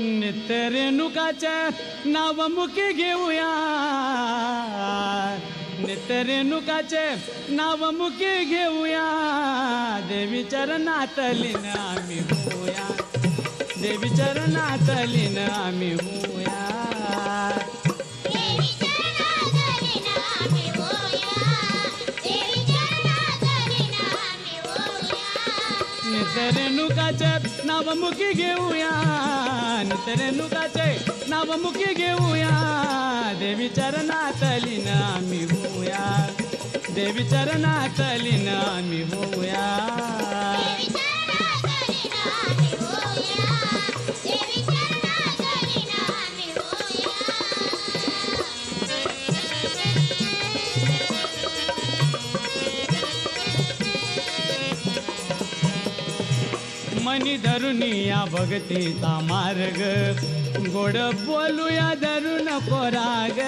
नित्य रेणुकाचे नाव मुखी घेऊया. नित्य रेणुकाचे नाव मुखी घेऊया देवी चरणात लीन आम्ही होऊया. देवी चरणात लीन आम्ही होऊया. नित्य रेणुकाचे नाव मुखी घेऊया. रेणुकाचे नाव मुखी घेऊया. देवी चरणात लीन आम्ही होऊया. देवी चरणात आम्ही होऊया. मनी धरुनी या भक्तीचा मार्ग. गोड बोलूया धरून पराग.